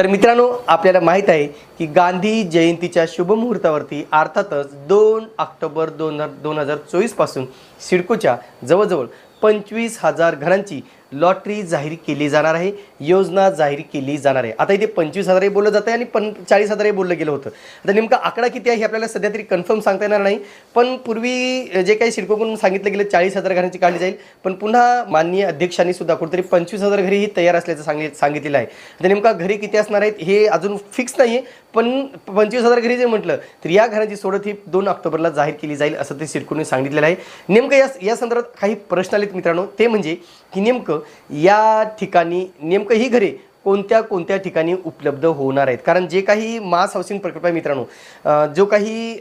तर मित्रांनो आपल्याला माहीत आहे की गांधी जयंतीच्या शुभमुहूर्तावरती अर्थातच दोन ऑक्टोबर दोन दोन हजार चोवीसपासून सिडकोच्या जवळजवळ पंचवीस हजार घरांची लॉटरी जाहीर केली जाणार आहे योजना जाहीर केली जाणार आहे. आता इथे पंचवीस हजारही बोललं जातं आहे आणि पण चाळीस हजारही बोललं गेलं होतं. आता नेमका आकडा किती आहे हे आपल्याला सध्या तरी कन्फर्म सांगता येणार नाही. पण पूर्वी जे काही सिडकोकडून सांगितलं गेलं चाळीस हजार घरांची काढली जाईल. पण पुन्हा माननीय अध्यक्षांनी सुद्धा कुठेतरी पंचवीस हजार घरी ही तयार असल्याचं सांगित सांगितलेलं आहे. आता नेमका घरी किती असणार आहेत हे अजून फिक्स नाही आहे पण पंचवीस हजार घरी जे म्हटलं तर या घरांची सोडत ही दोन ऑक्टोबरला जाहीर केली जाईल असं ते सिडकोने सांगितलेलं आहे. नेमकं या या संदर्भात काही प्रश्न आलेत मित्रांनो ते म्हणजे की नेमकं या ठिकाणी नेमकं ही घरे कोणत्या कोणत्या ठिकाणी उपलब्ध होणार आहेत? कारण जे काही मास हाऊसिंग प्रकल्प आहे मित्रांनो जो काही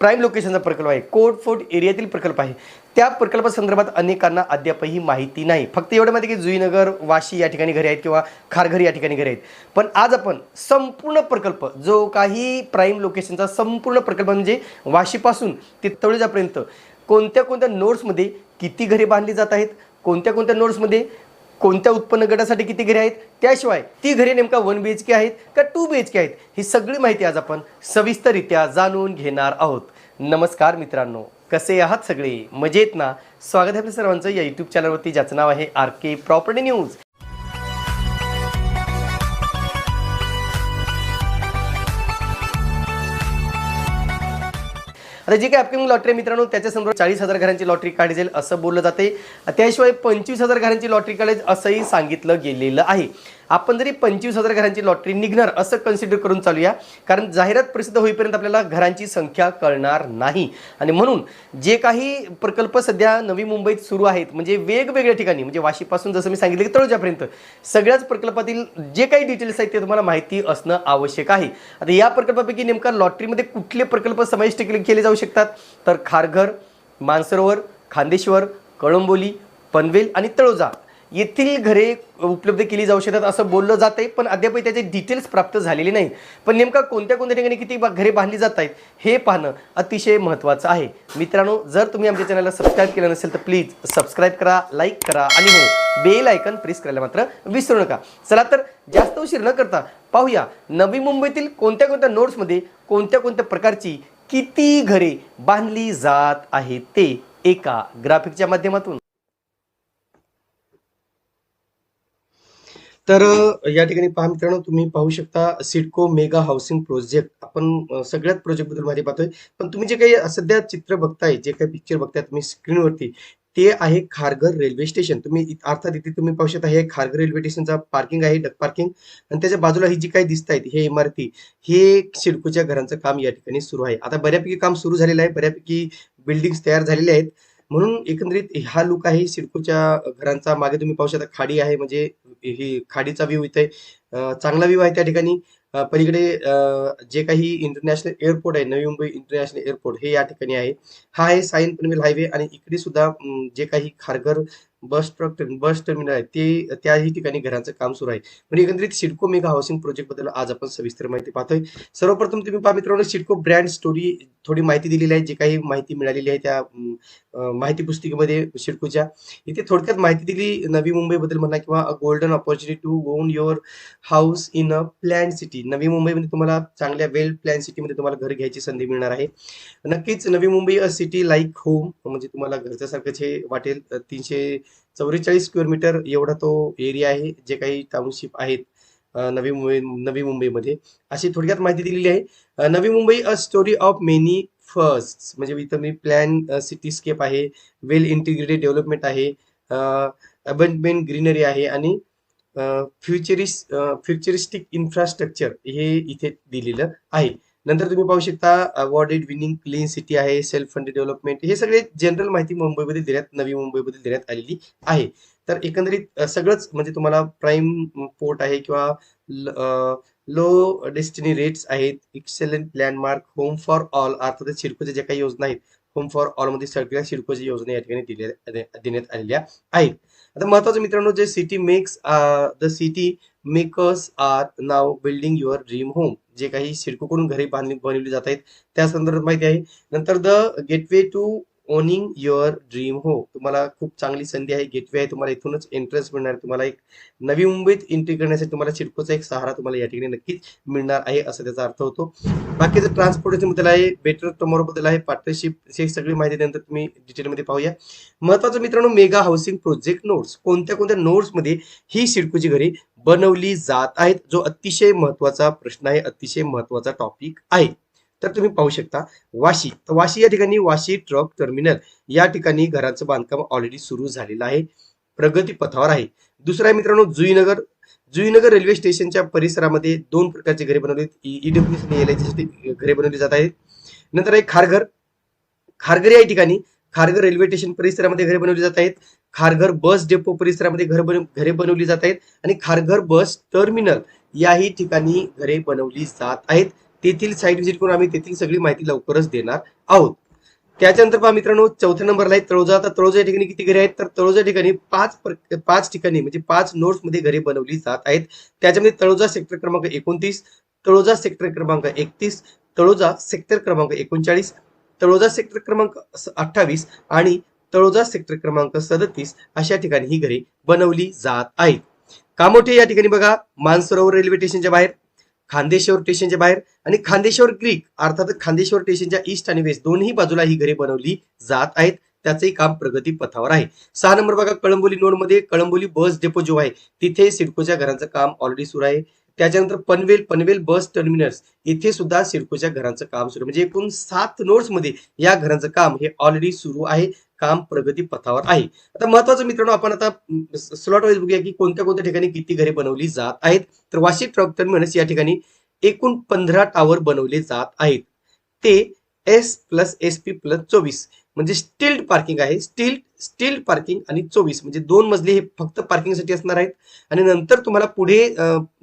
प्राईम लोकेशनचा प्रकल्प आहे कोड फोर्ट एरियातील प्रकल्प आहे त्या प्रकल्पासंदर्भात अनेकांना अद्यापही माहिती नाही. फक्त एवढं माहिती की जुईनगर वाशी या ठिकाणी घरे आहेत किंवा खारघर या ठिकाणी घरे आहेत. पण आज आपण संपूर्ण प्रकल्प जो काही प्राईम लोकेशनचा संपूर्ण प्रकल्प म्हणजे वाशीपासून ते तळजापर्यंत कोणत्या कोणत्या नोट्समध्ये किती घरे बांधली जात आहेत कोणत्या कोणत्या नोट्समध्ये कोणत्या उत्पन्न गटासाठी किती घरे आहेत? त्याशिवाय ती घरे नेमका वन बी एच के आहेत का टू बी एच के आहेत? ही सगळी माहिती आज आपण सविस्तररित्या जाणून घेणार आहोत. नमस्कार मित्रांनो कसे आहात सगळे? मजेत ना? स्वागत आहे आपल्या सर्वांचं या यूट्यूब चॅनलवरती ज्याचं नाव आहे आर के प्रॉपर्टी न्यूज आता जी काही अपकमिंग लॉटरी मित्रांनो त्याच्या चाळीस हजार घरांची लॉटरी काढली जाईल असं बोललं जाते त्याशिवाय पंचवीस हजार घरांची लॉटरी काढेल असंही सांगितलं गेलेलं आहे. आपण जरी पंचवीस हजार घरांची लॉटरी निघणार असं कन्सिडर करून चालूया कारण जाहिरात प्रसिद्ध होईपर्यंत आपल्याला घरांची संख्या कळणार नाही. आणि म्हणून जे काही प्रकल्प सध्या नवी मुंबईत सुरू आहेत म्हणजे वेगवेगळ्या ठिकाणी म्हणजे वाशीपासून जसं मी सांगितलं की तळजापर्यंत सगळ्याच प्रकल्पातील जे काही डिटेल्स आहेत ते तुम्हाला माहिती असणं आवश्यक आहे. आता या प्रकल्पापैकी नेमका लॉटरीमध्ये कुठले प्रकल्प समाविष्ट केले जाऊ शकतात? तर खारघर मानसरोवर खांदेश्वर कळंबोली पनवेल आणि तळोजा. येथील घरे उपलब्ध केली जाऊ शकतात असं बोललं जात आहे पण अद्यापही त्याचे डिटेल्स प्राप्त झालेले नाहीत. पण नेमका कोणत्या कोणत्या ठिकाणी किती घरे बांधली जात आहेत हे पाहणं अतिशय महत्त्वाचं आहे. मित्रांनो जर तुम्ही आमच्या चॅनलला सबस्क्राईब केलं नसेल तर प्लीज सबस्क्राईब करा लाईक करा आणि हो बेल आयकन प्रेस करायला मात्र विसरू नका. चला तर जास्त उशीर न करता पाहूया नवी मुंबईतील कोणत्या कोणत्या नोट्समध्ये कोणत्या कोणत्या प्रकारची किती घरे बांधली जात आहेत ते एका ग्राफिकच्या माध्यमातून. तर या ठिकाणी पहा मित्रांनो तुम्ही पाहू शकता सिडको मेगा हाऊसिंग प्रोजेक्ट. आपण सगळ्यात प्रोजेक्टबद्दल माहिती पाहतोय. पण तुम्ही जे काही सध्या चित्र बघताय जे काही पिक्चर बघताय तुम्ही स्क्रीनवरती ते आहे खारघर रेल्वे स्टेशन तुम्ही इ- अर्थात इथे तुम्ही पाहू शकता हे खारघर रेल्वे स्टेशनचा पार्किंग आहे डक पार्किंग आणि त्याच्या बाजूला ही जी काही दिसत आहेत हे इमारती हे सिडकोच्या घरांचं काम या ठिकाणी सुरू आहे. आता बऱ्यापैकी काम सुरू झालेलं आहे. बऱ्यापैकी बिल्डिंग तयार झालेल्या आहेत. म्हणून एकंदरीत हा लुक आहे. सिडकोच्या घरांचा मागे तुम्ही पाहू शकता खाडी आहे म्हणजे ही खाडीचा व्ह्यू इथे चांगला व्ह्यू आहे त्या ठिकाणी. पलीकडे जे काही इंटरनॅशनल एअरपोर्ट आहे नवी मुंबई इंटरनॅशनल एअरपोर्ट हे या ठिकाणी आहे. हा आहे साईन पनवेल हायवे आणि इकडे सुद्धा जे काही Kharghar bus truck bus terminal आहे. ते त्याही ठिकाणी घरांचं काम सुरू आहे. म्हणजे एकंदरीत सिडको मेगा हाऊसिंग प्रोजेक्टबद्दल आज आपण सविस्तर माहिती पाहतोय. सर्वप्रथम तुम्ही पहा मित्रांनो सिडको ब्रँड स्टोरी थोडी माहिती दिलेली आहे. जे काही माहिती मिळालेली आहे त्या माहिती पुस्तिकेमध्ये सिडकोच्या इथे थोडक्यात माहिती दिली नवी मुंबईबद्दल म्हणा किंवा golden opportunity to own your house in a plan city Navi मुंबईमध्ये तुम्हाला चांगल्या वेल प्लॅन सिटीमध्ये तुम्हाला घर घ्यायची संधी मिळणार आहे. नक्कीच Navi Mumbai a city like home म्हणजे तुम्हाला घरच्यासारखं जे वाटेल. तीनशे चौवेचाळीस स्क्वेअर मीटर एवढा तो एरिया आहे जे काही टाउनशिप आहेत नवी मुंबई नवी मुंबईमध्ये. अशी थोडक्यात माहिती दिलेली आहे. Navi Mumbai a story of many first म्हणजे इथं मी प्लॅन सिटीस्केप आहे वेल इंटिग्रेटेड डेव्हलपमेंट आहे अबंडमेंट ग्रीनरी आहे आणि फ्युचरिस्ट फ्युचरिस्टिक इन्फ्रास्ट्रक्चर हे इथे दिलेलं आहे. नंतर तुम्ही पाहू शकता अवॉर्डेड विनिंग क्लीन सिटी आहे सेल्फ फंडेड डेव्हलपमेंट हे सगळे जनरल माहिती मुंबईमध्ये देण्यात नवी मुंबईमध्ये देण्यात आलेली आहे. तर एकंदरीत सगळंच म्हणजे तुम्हाला प्राईम पोर्ट आहे किंवा लो डेस्टिनी रेट्स आहेत excellent landmark home for all अर्थात सिडकोच्या ज्या काही योजना आहेत होम फॉर ऑलमध्ये सगळ्या सिडकोची योजना या ठिकाणी दिल्या देण्यात आलेल्या आहेत. आता महत्वाचं मित्रांनो जे city makes the city makers are now building your dream home जे काही सिडकोकडून घरे बांधली बनवली जात आहेत त्या संदर्भात माहिती आहे. नंतर the gateway to owning your dream हो तुम्हाला खूप चांगली संधी आहे. गेटवे आहे. तुम्हाला इथूनच एंट्रन्स मिळणार तुम्हाला एक नवी मुंबईत एंट्री करण्यासाठी तुम्हाला सिडकोचा एक सहारा तुम्हाला या ठिकाणी नक्कीच मिळणार आहे असं त्याचा अर्थ होतो. बाकीचं ट्रान्सपोर्टेशनबद्दल आहे. बेटर टुमॉरो बद्दल आहे. पार्टनरशिप सगळी माहिती नंतर तुम्ही डिटेलमध्ये पाहूया. महत्वाचं मित्रांनो मेगा हाऊसिंग प्रोजेक्ट नोट्स कोणत्या कोणत्या नोट्समध्ये ही सिडकोची घरे बनवली जात आहेत? जो अतिशय महत्त्वाचा प्रश्न आहे अतिशय महत्त्वाचा टॉपिक आहे. तर तुम्ही पाहू शकता वाशी. तर वाशी या ठिकाणी वाशी ट्रक टर्मिनल या ठिकाणी घरांचं बांधकाम ऑलरेडी सुरू झालेलं आहे. प्रगती पथावर आहे. दुसरा आहे मित्रांनो जुईनगर. जुईनगर रेल्वे स्टेशनच्या परिसरामध्ये दोन प्रकारचे घरे बनवले ईडब्ल्यू e- आणि एल घरे बनवली जात आहेत. नंतर आहे खारघर. खारघर या ठिकाणी खारघर रेल्वे स्टेशन परिसरामध्ये घरे बनवली जात आहेत. खारघर बस डेपो परिसरामध्ये घर बन घरे बनवली जात आहेत. आणि खारघर बस टर्मिनल याही ठिकाणी घरे बनवली जात आहेत. तेथील साईट व्हिजिट करून आम्ही तेथील सगळी माहिती लवकरच देणार आहोत. त्याच्यानंतर पहा मित्रांनो चौथ्या नंबरला आहे तळोजा. तर तळोजा या ठिकाणी किती घरे आहेत? तर तळोजा ठिकाणी पाच पाच ठिकाणी म्हणजे पाच नोट्समध्ये घरे बनवली जात आहेत. त्याच्यामध्ये तळोजा सेक्टर क्रमांक एकोणतीस तळोजा सेक्टर क्रमांक एकतीस तळोजा सेक्टर क्रमांक एकोणचाळीस तळोजा सेक्टर क्रमांक अठ्ठावीस आणि तळोजा सेक्टर क्रमांक सदतीस अशा ठिकाणी ही घरे बनवली जात आहेत. कामोठे या ठिकाणी बघा? मानसरोवर रेल्वे स्टेशनच्या बाहेर. खांदेश्वर स्टेशनच्या बाहेर आणि खांदेश्वर ग्रीक अर्थात खांदेश्वर स्टेशनच्या ईस्ट आणि वेस्ट दोन्ही बाजूला ही घरे बनवली जात आहेत. त्याचंही काम प्रगती पथावर आहे. सहा नंबर बघा कळंबोली नोडमध्ये कळंबोली बस डेपो जो आहे तिथे सिडकोच्या घरांचं काम ऑलरेडी सुरू आहे. त्याच्यानंतर पनवेल पनवेल बस टर्मिनल्स. इथे सुद्धा सिडकोच्या घरांचं काम सुरू म्हणजे एकूण सात नोड्समध्ये या घरांचं काम हे ऑलरेडी सुरू आहे. काम प्रगती पथावर आहे. आता महत्वाचं मित्रांनो आपण आता स्लॉट वाईज बघूया की कोणत्या कोणत्या ठिकाणी किती घरे बनवली जात आहेत. तर वाशी ट्रक टर्मिनल्स या ठिकाणी एकूण पंधरा टावर बनवले जात आहेत. ते S plus S P plus चोवीस. म्हणजे स्टील्ड पार्किंग आहे. स्टील स्टील्ड पार्किंग आणि चोवीस. म्हणजे दोन मजले हे फक्त पार्किंगसाठी असणार आहेत. आणि नंतर तुम्हाला पुढे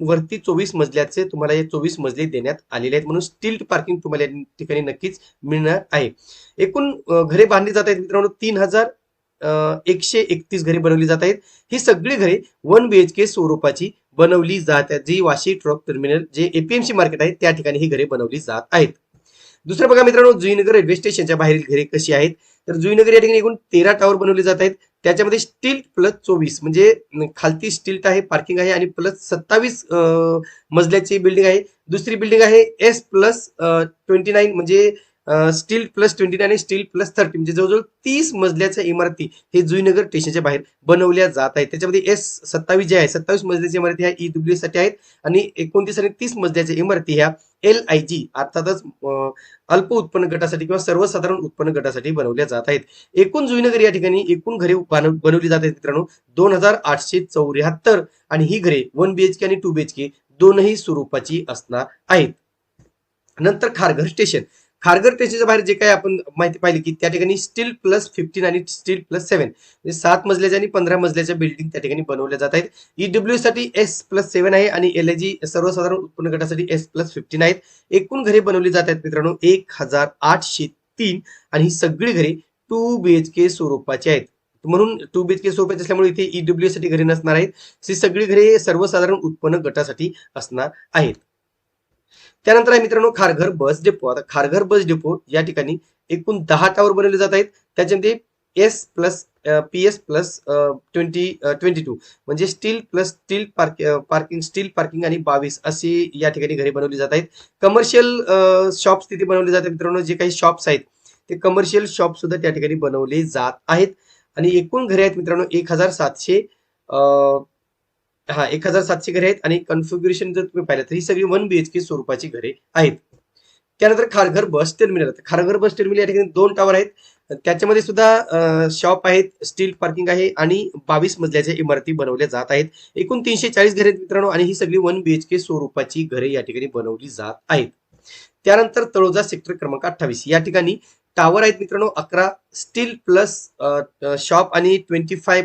वरती चोवीस मजल्याचे तुम्हाला हे चोवीस मजले देण्यात आलेले आहेत. म्हणून स्टील्ड पार्किंग तुम्हाला या ठिकाणी नक्कीच मिळणार आहे. एकूण घरे बांधली जात आहेत मित्रांनो तीन हजार एकशे एकतीस घरे बनवली जात आहेत. ही सगळी घरे वन बी एच के स्वरूपाची बनवली जात आहेत. जी वाशी ट्रक टर्मिनल जे एपीएमसी मार्केट आहे त्या ठिकाणी ही घरे बनवली जात आहेत. दुसरं बघा मित्रांनो जुईनगर रेल्वे स्टेशनच्या बाहेरील घरे कशी आहेत? तर जुईनगर या ठिकाणी एकूण तेरा टावर बनवले जात आहेत. त्याच्यामध्ये स्टील प्लस चोवीस म्हणजे खालती स्टील आहे पार्किंग आहे आणि प्लस सत्तावीस मजल्याची बिल्डिंग आहे. दुसरी बिल्डिंग आहे एस प्लस ट्वेंटी नाईन म्हणजे स्टील प्लस ट्वेंटी नाईन आणि स्टील प्लस थर्टी म्हणजे जवळजवळ तीस मजल्याच्या इमारती हे जुईनगर स्टेशनच्या बाहेर बनवल्या जात आहेत. त्याच्यामध्ये एस सत्तावीस जे आहे सत्तावीस मजल्याच्या इमारती ह्या ई डब्ल्यू साठी आहेत आणि एकोणतीस आणि तीस मजल्याच्या इमारती ह्या एल आय जी अर्थातच अल्प उत्पन्न गटासाठी किंवा सर्वसाधारण उत्पन्न गटासाठी बनवल्या जात आहेत. एकूण जुईनगर या ठिकाणी एकूण घरे बनवली जात आहेत मित्रांनो. दोन हजार आठशे चौऱ्याहत्तर आणि ही घरे वन बीएचके आणि टू बीएचके दोनही स्वरूपाची असणार आहेत. नंतर खारघर स्टेशन. खारघर स्टेशनच्या बाहेर जे काही आपण माहिती पाहिली की त्या ठिकाणी स्टील प्लस फिफ्टीन आणि स्टील प्लस सेव्हन म्हणजे सात मजल्याच्या आणि पंधरा मजल्याच्या बिल्डिंग त्या ठिकाणी बनवल्या जात आहेत. ईडब्ल्यू साठी एस प्लस सेव्हन आहे आणि एल जी सर्वसाधारण उत्पन्न गटासाठी एस प्लस फिफ्टीन आहेत. एकूण घरे बनवली जात आहेत मित्रांनो एक हजार आठशे तीन आणि ही सगळी घरे टू बीएचके स्वरूपाची आहेत. म्हणून टू बीएचके स्वरूपाची असल्यामुळे इथे ईडब्ल्यू साठी घरे नसणार आहेत. ही सगळी घरे सर्वसाधारण उत्पन्न गटासाठी असणार आहेत. त्यानंतर आहे मित्रांनो खारघर बस डेपो आता खारघर बस डेपो या ठिकाणी एकूण दहा टावर बनवले जात आहेत. त्याच्यामध्ये S plus P S plus twenty twenty two म्हणजे stilt plus stilt park parking stilt parking आणि बावीस अशी या ठिकाणी घरे बनवली जात आहेत. कमर्शियल शॉप्स तिथे बनवले जातात मित्रांनो. जे काही शॉप्स आहेत ते कमर्शियल शॉप सुद्धा त्या ठिकाणी बनवले जात आहेत. आणि एकूण घरे आहेत मित्रांनो एक हजार सातशे हा एक हजार सातशे घरे आहेत आणि कन्फिग्युरेशन जर तुम्ही पाहिलं तर ही सगळी वन बीएचके स्वरूपाची घरे आहेत. त्यानंतर Kharghar bus terminal Kharghar bus terminal या ठिकाणी दोन टावर आहेत. त्याच्यामध्ये सुद्धा शॉप आहेत स्टील पार्किंग आहे आणि बावीस मजल्याच्या इमारती बनवल्या जात आहेत. एकूण तीनशे चाळीस घरे आहेत मित्रांनो आणि ही सगळी वन बीएचके स्वरूपाची घरे या ठिकाणी बनवली जात आहेत. त्यानंतर तळोजा सेक्टर क्रमांक अठ्ठावीस. या ठिकाणी टावर आहेत मित्रांनो अकरा. स्टील प्लस शॉप आणि ट्वेंटी फाय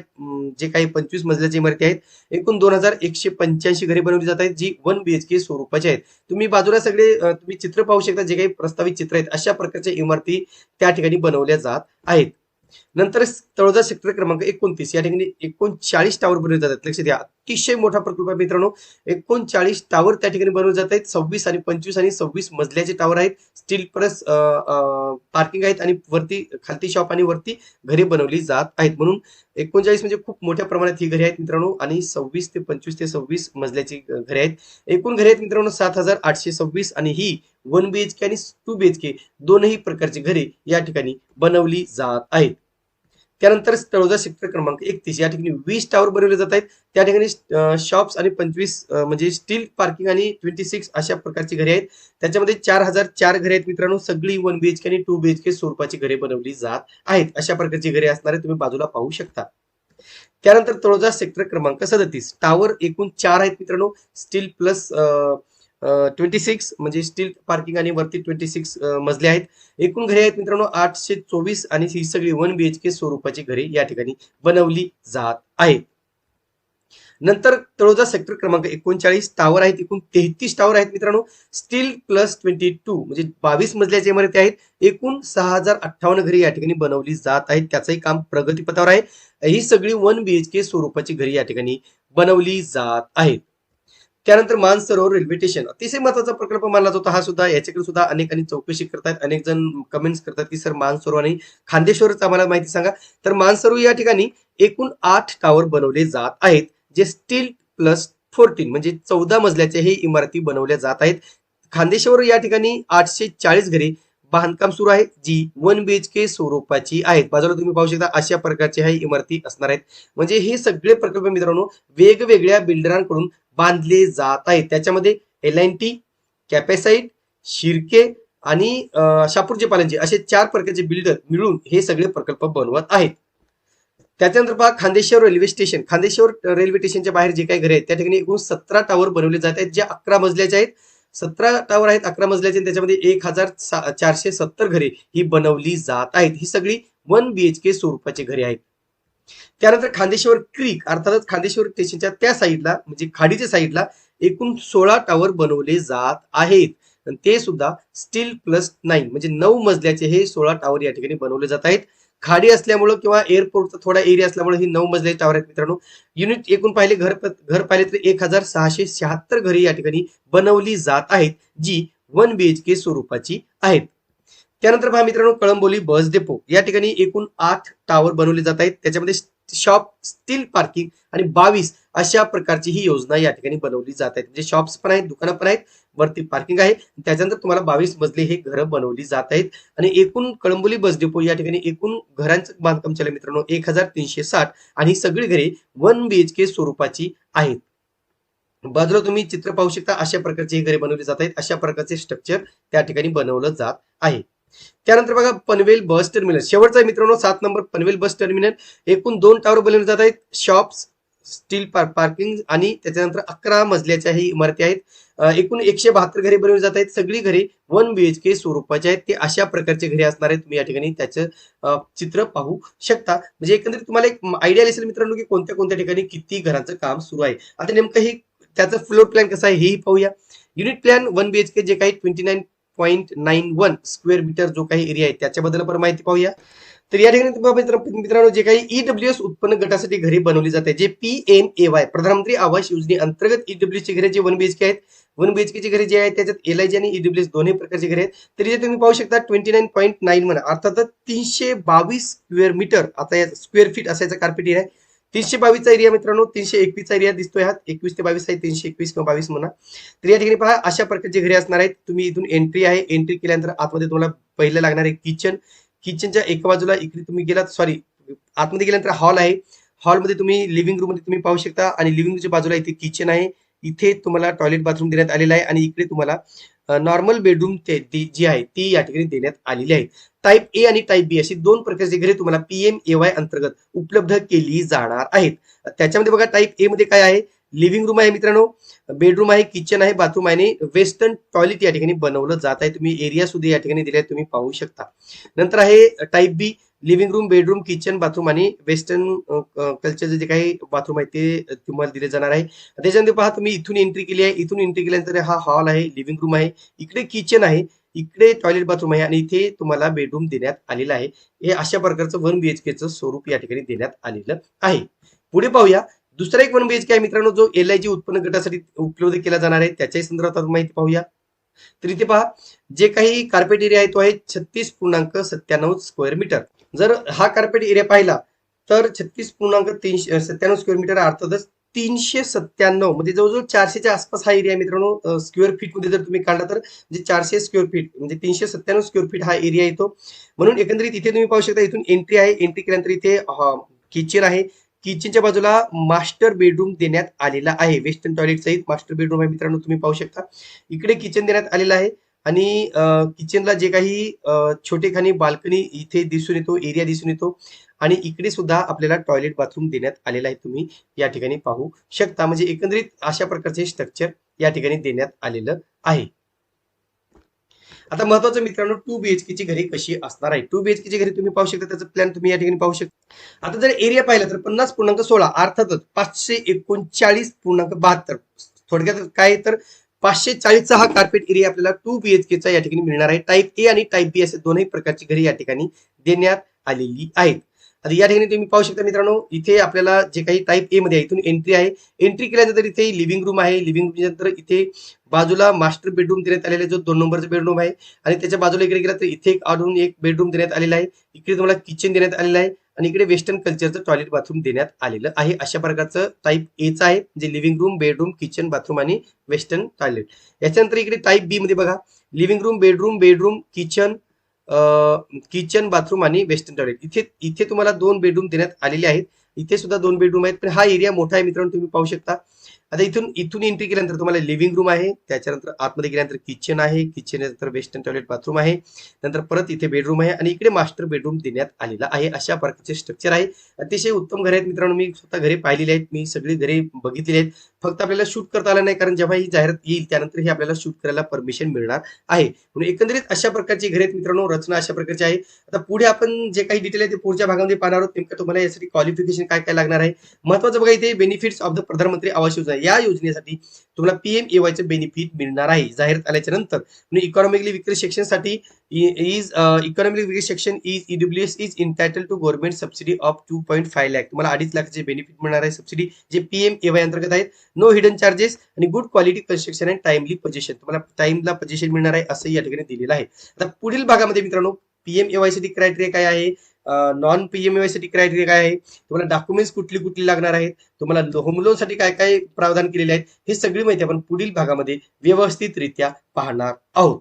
जे काही पंचवीस मजल्याची इमारती आहेत एकूण दोन हजार एकशे पंच्याऐंशी घरे बनवली जात आहेत जी वन बी एच के स्वरूपाची आहेत. तुम्ही बाजूला सगळे तुम्ही चित्र पाहू शकता जे काही प्रस्तावित चित्र आहेत अशा प्रकारच्या इमारती त्या ठिकाणी बनवल्या जात आहेत. नंतर तळोजा सेक्टर क्रमांक एकोणतीस या ठिकाणी एकोणचाळीस टावर बनवले जातात. लक्ष द्या. अतिशय मोठा प्रकल्प आहे मित्रांनो. एकोणचाळीस टावर त्या ठिकाणी बनवले जात आहेत. सव्वीस आणि पंचवीस आणि सव्वीस मजल्याचे टावर आहेत. स्टील प्लस पार्किंग आहेत आणि वरती खालती शॉप आणि वरती घरे बनवली जात आहेत. म्हणून एकोणचाळीस म्हणजे खूप मोठ्या प्रमाणात ही घरे आहेत मित्रांनो आणि सव्वीस ते पंचवीस ते सव्वीस मजल्याची घरे आहेत. एकूण घरे आहेत मित्रांनो सात हजार आठशे सव्वीस आणि ही वन बीएचके आणि टू बीएचके दोनही प्रकारची घरे या ठिकाणी बनवली जात आहेत. त्यानंतर तळोजा सेक्टर क्रमांक एकतीस. या ठिकाणी वीस टावर बनवले जात आहेत. त्या ठिकाणी शॉप्स आणि पंचवीस म्हणजे स्टील पार्किंग आणि ट्वेंटी सिक्स अशा प्रकारची घरे आहेत. त्याच्यामध्ये चार हजार चार घरे आहेत मित्रांनो. सगळी वन बीएचके आणि टू बीएचके स्वरूपाची घरे बनवली जात आहेत. अशा प्रकारची घरे असणारे तुम्ही बाजूला पाहू शकता. त्यानंतर तळोजा सेक्टर क्रमांक सदतीस. टावर एकूण चार आहेत मित्रांनो. स्टील प्लस ट्वेंटी सिक्स म्हणजे स्टील पार्किंग आणि वरती ट्वेंटी सिक्स मजले आहेत. एकूण घरे आहेत मित्रांनो आठशे चोवीस आणि ही सगळी वन बीएचके स्वरूपाची घरे या ठिकाणी बनवली जात आहेत. नंतर तळोजा सेक्टर क्रमांक एकोणचाळीस टावर आहेत. एकूण तेहतीस टावर आहेत मित्रांनो. स्टील प्लस ट्वेंटी टू म्हणजे बावीस मजल्याच्या इमारती आहेत. एकूण सहा हजार अठ्ठावन्न घरी या ठिकाणी बनवली जात आहेत. त्याचंही काम प्रगतीपथावर आहे. ही सगळी वन बीएचके स्वरूपाची घरी या ठिकाणी बनवली जात आहेत. त्यानंतर मानसरोवर रेल्वे स्टेशन. अतिशय महत्त्वाचा प्रकल्प मानला जातो. हा सुद्धा याच्याकडे सुद्धा अनेकांनी चौकशी करतात अनेक जण कमेंट्स करतात की सर मानसरोवर आणि खांदेश्वरच आम्हाला माहिती सांगा. तर मानसरोवर या ठिकाणी एकूण आठ टावर बनवले जात आहेत जे स्टील प्लस फोर्टीन म्हणजे चौदा मजल्याच्या हे इमारती बनवल्या जात आहेत. खांदेश्वर या ठिकाणी आठशे चाळीस घरी बांधकाम सुरू आहे जी वन बीएचके स्वरूपाची आहेत बाजूला तुम्ही पाहू शकता अशा प्रकारच्या ह्या इमारती असणार आहेत. म्हणजे हे सगळे प्रकल्प मित्रांनो वेगवेगळ्या बिल्डरांकडून बांधले जात आहेत. त्याच्यामध्ये L N T Capacite Shirke आणि शापूरचे पालनचे असे चार प्रकारचे बिल्डर मिळून हे सगळे प्रकल्प बनवत आहेत. त्याच्यानंतर पहा Khandeshwar railway station. Khandeshwar railway स्टेशनच्या बाहेर जे काही घरे आहेत त्या ठिकाणी एकूण सतरा टावर बनवले जात आहेत जे अकरा मजल्याचे आहेत. सतरा टावर आहेत अकरा मजल्याचे आणि त्याच्यामध्ये एक हजार सा- चारशे सत्तर घरे ही बनवली जात आहेत. ही सगळी वन बीएचके स्वरूपाची घरे आहेत. त्यानंतर खांदेश्वर क्रीक अर्थातच खांदेश्वर स्टेशनच्या त्या साईडला म्हणजे खाडीच्या साईडला एकूण सोळा टावर बनवले जात आहेत. आणि ते सुद्धा स्टील प्लस नाईन म्हणजे नऊ मजल्याचे हे सोळा टावर या ठिकाणी बनवले जात आहेत. खाडी असल्यामुळं किंवा एअरपोर्टचा थोडा एरिया असल्यामुळे ही नऊ मजले टावर आहेत मित्रांनो. युनिट एकूण पाहिले घर घर पाहिले तर एक हजार सहाशे शहात्तर घरे या ठिकाणी बनवली जात आहेत जी वन बीएचके स्वरूपाची आहेत. त्यानंतर पहा मित्रांनो कळंबोली बस डेपो या ठिकाणी एकूण आठ टावर बनवले जात आहेत. त्याच्यामध्ये शॉप स्टील पार्किंग आणि बावीस अशा प्रकारची ही योजना या ठिकाणी बनवली जात आहे म्हणजे शॉप्स पण आहेत दुकानं पण आहेत वरती पार्किंग आहे. त्याच्यानंतर तुम्हाला बावीस मजले हे घरं बनवली जात आहेत. आणि एकूण कळंबोली बस डेपो या ठिकाणी एकूण घरांचं बांधकाम चालू मित्रांनो एक हजार तीनशे साठ. आणि सगळी घरे वन बीएचके स्वरूपाची आहेत. बाजूला तुम्ही चित्र पाहू शकता अशा प्रकारची ही घरे बनवली जात आहेत. अशा प्रकारचे स्ट्रक्चर त्या ठिकाणी बनवलं जात आहे. त्यानंतर बघा पनवेल बस टर्मिनल शेवटचा मित्रांनो सात नंबर पनवेल बस टर्मिनल एकूण दोन टावर बनवले जात आहेत. शॉप्स स्टील पार्किंग आणि त्याच्यानंतर अकरा मजल्याच्या ही इमारती आहेत. एकूण एकशे बहात्तर घरे बनवली जात आहेत. सगळी घरे वन बीएचके स्वरूपाचे आहेत. ते अशा प्रकारचे घरे असणार आहेत. तुम्ही या ठिकाणी त्याचं चित्र पाहू शकता. म्हणजे एकंदरीत तुम्हाला एक आयडिया असेल मित्रांनो की कोणत्या कोणत्या ठिकाणी किती घरांचं काम सुरू आहे. आता नेमकं हे त्याचं फ्लोर प्लॅन कसं आहे हेही पाहूया. युनिट प्लॅन वन बीएचके जे काही twenty nine point nine one square metre जो काही एरिया आहे त्याच्याबद्दल आपण माहिती पाहूया. तर या ठिकाणी मित्रांनो जे काही ईडब्ल्यू एस उत्पन्न गटासाठी घरे बनवली जाते J P M A Y प्रधानमंत्री आवास योजनेअंतर्गत ईडब्ल्यू ची घरे जे वन बीएचके आहेत वन बीएचके ची घरे जे आहेत त्याच्यात एल आय जी आणि ईडब्ल्यू एस दोन्ही प्रकारचे घरे आहेत. तरी जे तुम्ही पाहू शकता twenty nine point nine one अर्थात तीनशे बावीस स्क्वेअर मीटर आता या स्क्वेअर फीट असायचा कार्पेट एरिया आहे. तीनशे बावीसचा एरिया मित्रांनो तीनशे एकवीसचा एरिया दिसतोय हा. एकवीस ते बावीस आहे तीनशे एकवीस किंवा बावीस म्हणा. तर या ठिकाणी पहा अशा प्रकारचे घरे असणार आहेत. तुम्ही इथून एंट्री आहे. एंट्री केल्यानंतर आतमध्ये तुम्हाला पहिलं लागणार आहे किचन किचनच्या एका बाजूला इकडे तुम्ही गेलात सॉरी आतमध्ये गेल्यानंतर हॉल आहे. हॉलमध्ये तुम्ही लिव्हिंग रूममध्ये तुम्ही पाहू शकता. आणि लिव्हिंग रूमच्या बाजूला इथे किचन आहे. इथे तुम्हाला टॉयलेट बाथरूम देण्यात आलेलं आहे. आणि इकडे तुम्हाला नॉर्मल बेडरूम जी आहे ती या ठिकाणी देण्यात आलेली आहे. टाईप ए आणि टाईप बी अशी दोन प्रकारची घरे तुम्हाला पीएम ए वाय अंतर्गत उपलब्ध केली जाणार आहेत. त्याच्यामध्ये बघा टाईप ए मध्ये काय आहे? लिव्हिंग रूम आहे मित्रांनो बेडरूम आहे किचन आहे बाथरूम आहे आणि वेस्टर्न टॉयलेट या ठिकाणी बनवलं जात आहे. तुम्ही एरिया सुद्धा या ठिकाणी दिले तुम्ही पाहू शकता. नंतर आहे type B living room bedroom kitchen bathroom आणि वेस्टर्न कल्चरचे जे काही बाथरूम आहे ते तुम्हाला दिले जाणार आहे. त्याच्यानंतर पहा तुम्ही इथून एंट्री केली आहे. इथून एंट्री केल्यानंतर हा हॉल आहे लिव्हिंग रूम आहे. इकडे किचन आहे इकडे टॉयलेट बाथरूम आहे आणि इथे तुम्हाला बेडरूम देण्यात आलेला आहे. हे अशा प्रकारचं वन बीएचकेचं स्वरूप या ठिकाणी देण्यात आलेलं आहे. पुढे पाहूया. दुसरा एक वन बीएचके आहे मित्रांनो जो एल आय जी उत्पन्न गटासाठी उपलब्ध केला जाणार आहे. त्याच्याही संदर्भात माहिती पाहूया. तर इथे पहा जे काही कार्पेट एरिया आहे तो आहे छत्तीस पूर्णांक सत्त्याण्णव स्क्वेअर मीटर जर हा कार्पेट एरिया पाहिला तर छत्तीस पूर्णांक तीनशे सत्त्याण्णव स्क्वेअर मीटर अर्थातच तीनशे सत्त्याण्णव म्हणजे जवळजवळ चारशेच्या आसपास हा एरिया मित्रांनो स्क्वेअर फीटमध्ये जर तुम्ही काढला तर म्हणजे चारशे स्क्वेअर फीट म्हणजे तीनशे सत्त्याण्णव स्क्वेअर फीट हा एरिया येतो. म्हणून एकंदरीत इथे तुम्ही पाहू शकता इथून एंट्री आहे एंट्री केल्यानंतर इथे किचन आहे. किचनच्या बाजूला मास्टर बेडरूम देण्यात आलेला आहे. वेस्टर्न टॉयलेट सहित मास्टर बेडरूम आहे मित्रांनो तुम्ही पाहू शकता. इकडे किचन देण्यात आलेलं आहे. आणि किचनला जे काही छोटे खानी बाल्कनी इथे दिसून येतो एरिया दिसून येतो आणि इकडे सुद्धा आपल्याला टॉयलेट बाथरूम देण्यात आलेला आहे तुम्ही या ठिकाणी पाहू शकता. म्हणजे एकंदरीत अशा प्रकारचे स्ट्रक्चर या ठिकाणी देण्यात आलेलं आहे. आता महत्वाचं मित्रांनो टू बीएचके ची घरी कशी असणार आहे? टू बीएचके ची घरी तुम्ही पाहू शकता त्याचा प्लॅन तुम्ही या ठिकाणी पाहू शकता. आता जर एरिया पाहिला तर पन्नास पूर्णांक सोळा अर्थातच पाचशे एकोणचाळीस पूर्णांक बहात्तर. थोडक्यात काय तर पाचशे चाळीसचा हा कार्पेट एरिया आपल्याला टू बीएचकेचा या ठिकाणी मिळणार आहे. टाईप ए आणि टाईप बी असे दोनही प्रकारची घरी या ठिकाणी देण्यात आलेली आहेत. आता या ठिकाणी तुम्ही पाहू शकता मित्रांनो इथे आपल्याला जे काही टाईप ए मध्ये आहे इथून एंट्री आहे. एंट्री केल्यानंतर इथे लिव्हिंग रूम आहे. लिव्हिंग रूम नंतर इथे बाजूला मास्टर बेडरूम देण्यात आलेला आहे जो दोन नंबरचा बेडरूम आहे. आणि त्याच्या बाजूला इकडे गेला तर इथे एक अजून एक बेडरूम देण्यात आलेला आहे. इकडे तुम्हाला किचन देण्यात आलेलं आहे. आणि इकडे वेस्टर्न कल्चरचं टॉयलेट बाथरूम देण्यात आलेलं आहे. अशा प्रकारचं टाईप एचं आहे जे living room bedroom kitchen bathroom आणि वेस्टर्न टॉयलेट याच्यानंतर इकडे टाईप बी मध्ये बघा. Living room bedroom bedroom kitchen kitchen bathroom आणि वेस्टर्न टॉयलेट इथे इथे तुम्हाला दोन बेडरूम देण्यात आलेले आहेत. इथे सुद्धा दोन बेडरूम आहेत. पण हा एरिया मोठा आहे मित्रांनो तुम्ही पाहू शकता. आता इथून इथून एंट्री केल्यानंतर तुम्हाला लिव्हिंग रूम आहे त्याच्यानंतर आतमध्ये गेल्यानंतर किचन आहे किचन नंतर वेस्टर्न टॉयलेट बाथरूम आहे नंतर परत इथे बेडरूम आहे आणि इकडे मास्टर बेडरूम देण्यात आलेला आहे. अशा प्रकारचे स्ट्रक्चर आहे. अतिशय उत्तम घरे आहेत मित्रांनो. मी स्वतः घरे पाहिलेली आहेत. मी सगळी घरे बघितलेली आहेत. फक्त आपल्याला शूट करता आलं नाही कारण जेव्हा ही जाहिरात येईल त्यानंतर ही आपल्याला शूट करायला परमिशन मिळणार आहे. म्हणून एकंदरीत अशा प्रकारची घरे आहेत मित्रांनो रचना अशा प्रकारची आहे. आता पुढे आपण जे काही डिटेल आहे ते पुढच्या भागामध्ये पाहणार आहोत. नेमकं तुम्हाला यासाठी क्वालिफिकेशन काय काय लागणार आहे. महत्वाचं बघा इथे बेनिफिट्स ऑफ द प्रधानमंत्री आवास योजना. या योजनेसाठी तुम्हाला पीएम एवायचं बेनिफिट मिळणार आहे. जाहिरात आल्याच्यानंतर. Economically weaker सेक्शनसाठी is economically weaker section is EWS is entitled to government subsidy of two point five lakh तुम्हाला अडीच लाखाचे बेनिफिट मिळणार आहे. सबसिडी जे पीएम एवाय अंतर्गत आहेत. नो हिडन चार्जेस आणि good quality construction and timely possession तुम्हाला टाइमला पोझिशन मिळणार आहे असं या ठिकाणी दिलेलं आहे. आता पुढील भागामध्ये मित्रांनो पीएम एवाय क्रायटेरिया काय आहे? नॉन पीएमएवायसाठी क्रायटेरिया काय आहे? तुम्हाला डॉक्युमेंट्स कुठली कुठली लागणार आहेत? तुम्हाला होम लोनसाठी काय काय प्रावधान केलेले आहेत? हे सगळी माहिती आपण पुढील भागामध्ये व्यवस्थितरित्या पाहणार आहोत.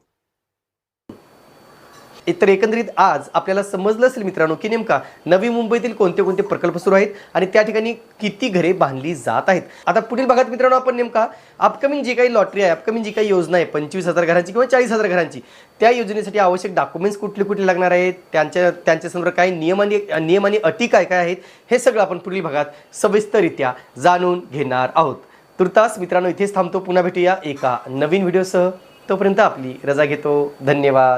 तर एकंदरीत आज आपल्याला समजलं असेल मित्रांनो की नेमका नवी मुंबईतील कोणते कोणते प्रकल्प सुरू आहेत आणि त्या ठिकाणी किती घरे बांधली जात आहेत. आता पुढील भागात मित्रांनो आपण नेमका अपकमिंग जी काही लॉटरी आहे अपकमिंग जी काही योजना आहे पंचवीस हजार घरांची किंवा चाळीस हजार घरांची त्या योजनेसाठी आवश्यक डॉक्युमेंट्स कुठले कुठले लागणार आहेत त्यांच्या त्यांच्यासमोर काय नियम आणि नियम आणि अटी काय काय आहेत हे सगळं आपण पुढील भागात सविस्तररित्या जाणून घेणार आहोत. तुर्तास मित्रांनो इथेच थांबतो पुन्हा भेटूया एका नवीन व्हिडिओसह. तोपर्यंत आपली रजा घेतो. धन्यवाद.